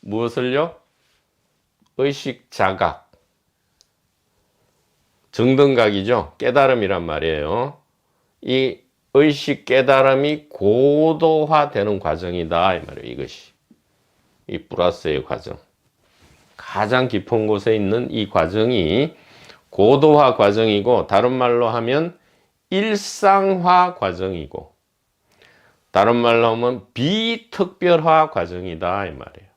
무엇을요? 의식 자각. 정등각이죠. 깨달음이란 말이에요. 이 의식 깨달음이 고도화되는 과정이다. 이 말이에요. 이것이. 이 플러스의 과정. 가장 깊은 곳에 있는 이 과정이 고도화 과정이고, 다른 말로 하면 일상화 과정이고, 다른 말로 하면 비특별화 과정이다. 이 말이에요.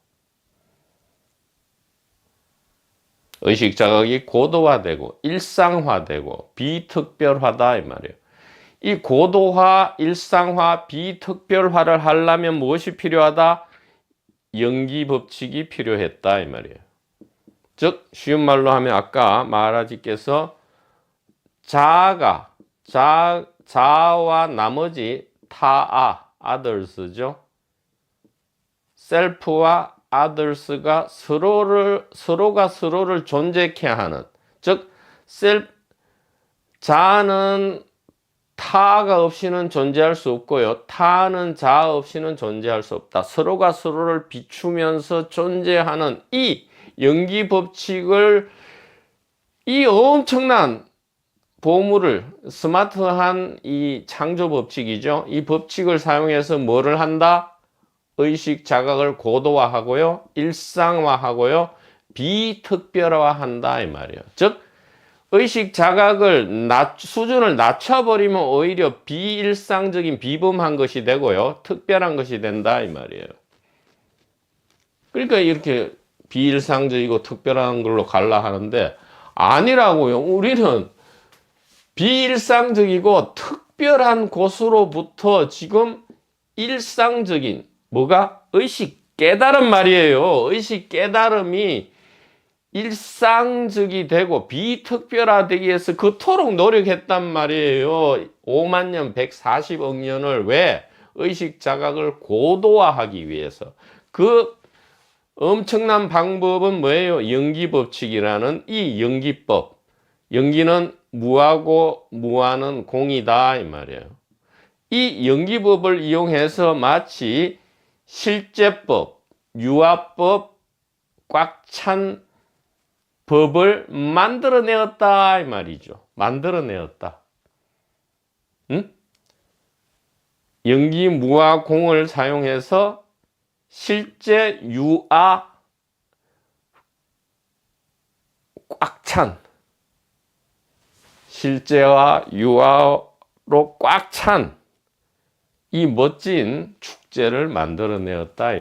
의식 자각이 고도화되고 일상화되고 비특별화다 이 말이에요. 이 고도화, 일상화, 비특별화를 하려면 무엇이 필요하다? 연기 법칙이 필요했다 이 말이에요. 즉 쉬운 말로 하면 아까 마하라지께서 자가 자 자와 나머지 타아 others죠. 셀프와 others가 서로를 서로가 서로를 존재케 하는 즉 셀 자는 타가 없이는 존재할 수 없고요. 타는 자 없이는 존재할 수 없다. 서로가 서로를 비추면서 존재하는 이 연기 법칙을 이 엄청난 보물을 스마트한 이 창조 법칙이죠. 이 법칙을 사용해서 뭐를 한다? 의식 자각을 고도화하고요. 일상화하고요. 비특별화한다 이 말이에요. 즉 의식 자각을 낮, 수준을 낮춰버리면 오히려 비일상적인 비범한 것이 되고요. 특별한 것이 된다 이 말이에요. 그러니까 이렇게 비일상적이고 특별한 걸로 갈라 하는데 아니라고요. 우리는 비일상적이고 특별한 곳으로부터 지금 일상적인 뭐가 의식 깨달음 말이에요. 의식 깨달음이 일상적이 되고 비특별화되기 위해서 그토록 노력했단 말이에요. 5만 년, 140억 년을 왜 의식 자각을 고도화하기 위해서 그 엄청난 방법은 뭐예요? 연기 법칙이라는 이 연기법. 연기는 무하고 무하는 공이다 이 말이에요. 이 연기법을 이용해서 마치 실제법, 유아법, 꽉 찬 법을 만들어내었다 이 말이죠. 만들어내었다. 응? 연기 무화 공을 사용해서 실제 유아 꽉 찬 실제와 유아로 꽉 찬 이 멋진 축제를 만들어내었다.